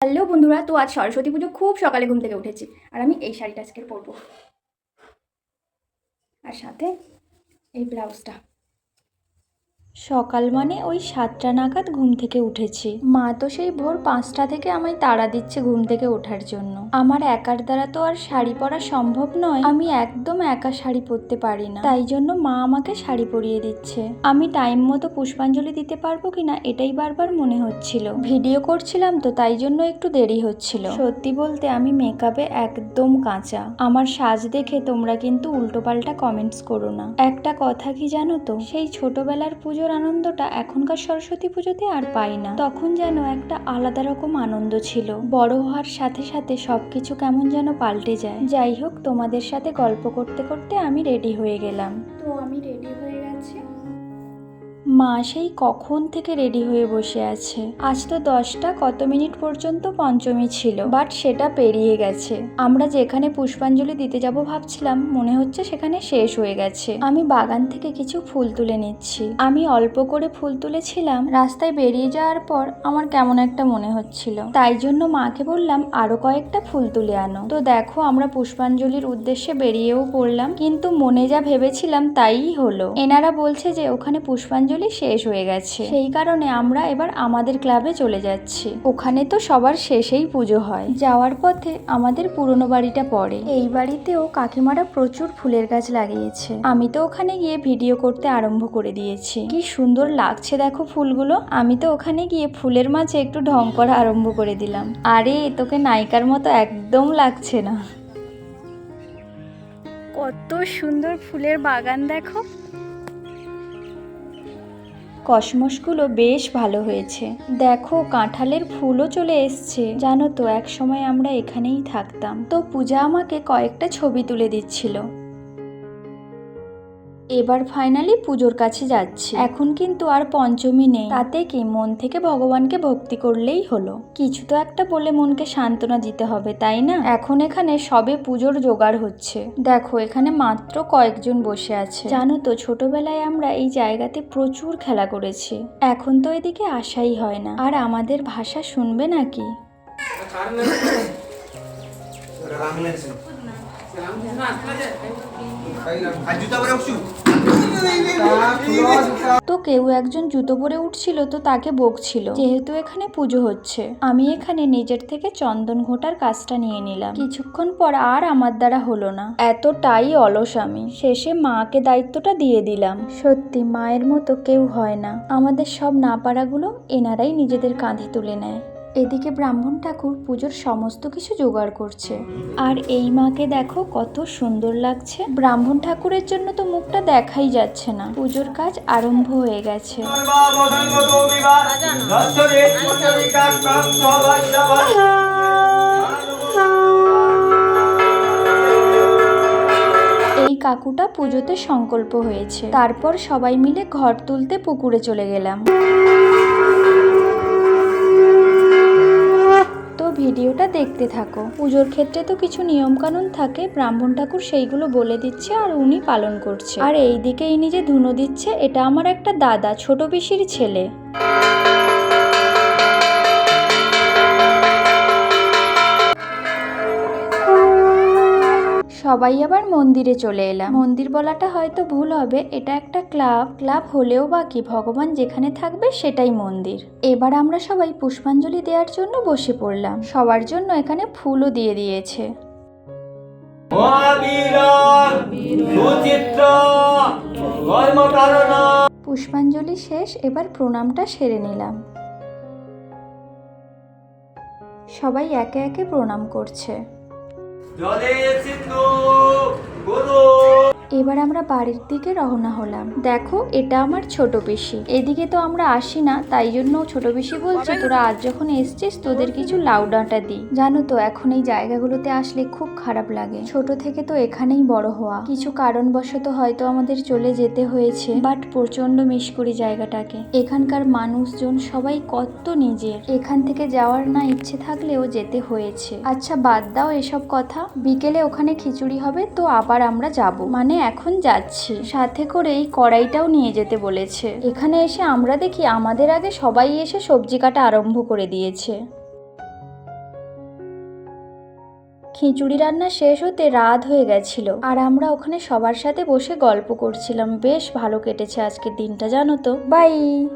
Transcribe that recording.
Hello বন্ধুরা, তো আজ সরস্বতী পুজো, খুব সকালে ঘুম থেকে উঠেছি। আর আমি এই শাড়িটা আজকে পরবো। আর সাথে এই ব্লাউজটা। সকাল মানে ওই সাতটা নাগাদ ঘুম থেকে উঠেছি। মা তো সেই ভোর পাঁচটা থেকে আমায় তাড়া দিচ্ছে ঘুম থেকে ওঠার জন্য। আমার একার দ্বারা তো আর শাড়ি পরা সম্ভব নয়, আমি একদম একা শাড়ি পরতে পারি না। তাই জন্য মা আমাকে শাড়ি পরিয়ে দিচ্ছে। আমি টাইম মতো পুষ্পাঞ্জলি দিতে পারব কিনা এটাই বারবার মনে হচ্ছিল। ভিডিও করছিলাম তো তাই জন্য একটু দেরি হচ্ছিল। সত্যি বলতে আমি মেকআপে একদম কাঁচা। আমার সাজ দেখে তোমরা কিন্তু উল্টোপাল্টা কমেন্টস করো না। একটা কথা কি জানো তো? সেই ছোটবেলার পুজোর আনন্দটা এখনকার সরস্বতী পুজোতে আর পাই না। তখন যেন একটা আলাদা রকম আনন্দ ছিল। বড় হওয়ার সাথে সাথে সবকিছু কেমন যেন পাল্টে যায়। যাই হোক, তোমাদের সাথে গল্প করতে করতে আমি রেডি হয়ে গেলাম। তো আমি রেডি হয়ে মা সেই কখন থেকে রেডি হয়ে বসে আছে। আজ তো দশটা কত মিনিট পর্যন্ত পঞ্চমী ছিল, বাট সেটা পেরিয়ে গেছে। আমরা যেখানে পুষ্পাঞ্জলি দিতে যাব ভাবছিলাম, মনে হচ্ছে সেখানে শেষ হয়ে গেছে। আমি বাগান থেকে কিছু ফুল তুলে নিচ্ছি। আমি অল্প করে ফুল তুলেছিলাম, রাস্তায় বেরিয়ে যাওয়ার পর আমার কেমন একটা মনে হচ্ছিল। তাই জন্য মাকে বললাম, আরও কয়েকটা ফুল তুলে আনো। তো দেখো, আমরা পুষ্পাঞ্জলির উদ্দেশ্যে বেরিয়েও পড়লাম, কিন্তু মনে যা ভেবেছিলাম তাই হলো। এনারা বলছে যে, ওখানে পুষ্পাঞ্জলি শেষ হয়ে গেছে। সেই কারণে আমরা এবার আমাদের ক্লাবে চলে যাচ্ছি। ওখানে তো সবার শেষেই পুজো হয়। যাওয়ার পথে আমাদের পুরনো বাড়িটা পড়ে। এই বাড়িতেও কাকিমারা প্রচুর ফুলের গাছ লাগিয়েছে। আমি তো ওখানে গিয়ে ভিডিও করতে আরম্ভ করে দিয়েছি। কি সুন্দর লাগছে দেখো ফুলগুলো। আমি তো ওখানে গিয়ে ফুলের মাঝে একটু ঢং করা আরম্ভ করে দিলাম। আরে, তোকে নায়িকার মতো একদম লাগছে না। কত সুন্দর ফুলের বাগান দেখো। কসমসগুলো বেশ ভালো হয়েছে। দেখো, কাঁঠালের ফুলও চলে এসছে। জানো তো এক সময় আমরা এখানেই থাকতাম। তো পূজা আমাকে কয়েকটা ছবি তুলে দিচ্ছিল। এবার ফাইনালি পুজোর কাছে যাচ্ছি। এখন কিন্তু আর পঞ্চমী নেই। তাতে কি মন থেকে ভগবানকে ভক্তি করলেই হলো? কিছু তো একটা বলে মনকে সান্ত্বনা দিতে হবে, তাই না? এখন এখানে সবে পুজোর জোগাড় হচ্ছে। দেখো, এখানে মাত্র কয়েকজন বসে আছে। জানো তো, ছোটবেলায় আমরা এই জায়গাতে প্রচুর খেলা করেছি। এখন তো এদিকে আসাই হয় না। আর আমাদের ভাষা শুনবে নাকি? তো কেউ একজন জুতো পরে উঠছিল তো তাকে বকছিল। যেহেতু এখানে পুজো হচ্ছে। আমি এখানে নিজের থেকে চন্দন ঘোটার কাজটা নিয়ে নিলাম। কিছুক্ষণ পর আর আমার দ্বারা হলো না। এতটাই অলস আমি। শেষে মাকে দায়িত্বটা দিয়ে দিলাম। সত্যি, মায়ের মতো কেউ হয় না। আমাদের সব না পারাগুলো এনারাই নিজেদের কাঁধে তুলে নেয়। এদিকে ব্রাহ্মণ ঠাকুর পুজোর সমস্ত কিছু জোগাড় করছে। আর এই মাকে দেখো কত সুন্দর লাগছে। ব্রাহ্মণ ঠাকুরের জন্য তো মুখটা দেখাই যাচ্ছে না। পুজোর কাজ আরম্ভ হয়ে গেছে। এই কাকুটা পুজোতে সংকল্প হয়েছে। তারপর সবাই মিলে ঘর তুলতে পুকুরে চলে গেলাম তো ভিডিওটা দেখতে থাকো। পুজোর ক্ষেত্রে তো কিছু নিয়মকানুন থাকে, ব্রাহ্মণ ঠাকুর সেইগুলো বলে দিচ্ছে আর উনি পালন করছে। আর এই দিকে ইনি যে ধুনো দিচ্ছে, এটা আমার একটা দাদা, ছোট পিসির ছেলে। সবাই আবার মন্দিরে চলে এলাম। মন্দির বলাটা হয়তো ভুল হবে এটা একটা ক্লাব। ক্লাব হলেও বাকি ভগবান যেখানে থাকবে সেটাই মন্দির। এবার আমরা সবাই পুষ্পাঞ্জলি দেওয়ার জন্য বসে পড়লাম। সবার জন্য এখানে ফুলও দিয়ে দিয়েছে। পুষ্পাঞ্জলি শেষ এবার প্রণামটা সেরে নিলাম। সবাই একে একে প্রণাম করছে। 연애의 친구 고노 এবার আমরা বাড়ির দিকে রওনা হলাম। দেখো, এটা আমার ছোট পিসি। এদিকে তো আমরা আসি না, তাই জন্য ছোট পিসি বলছে, তোরা আজ যখন এসছিস, তোদের কিছু লাউ ডাঁটা দিই জানো তো, এখন এই জায়গাগুলোতে আসলে খুব খারাপ লাগে। ছোট থেকে তো এখানেই বড় হওয়া। কিছু কারণবশত হয়তো আমাদের চলে যেতে হয়েছে, বাট প্রচণ্ড মিস করি জায়গাটাকে। এখানকার মানুষজন সবাই কত নিজের। এখান থেকে যাওয়ার না ইচ্ছে থাকলেও যেতে হয়েছে। আচ্ছা বাদ দাও এসব কথা। বিকেলে ওখানে খিচুড়ি হবে, তো আবার আমরা যাব। মানে এখন যাচ্ছি। সাথে করে এই কড়াইটাও নিয়ে যেতে বলেছে। এখানে এসে আমরা দেখি আমাদের আগে সবাই এসে সবজি কাটা আরম্ভ করে দিয়েছে। খিচুড়ি রান্না শেষ হতে রাত হয়ে গেছিল। আর আমরা ওখানে সবার সাথে বসে গল্প করছিলাম। বেশ ভালো কেটেছে আজকের দিনটা, জানো তো। বাই!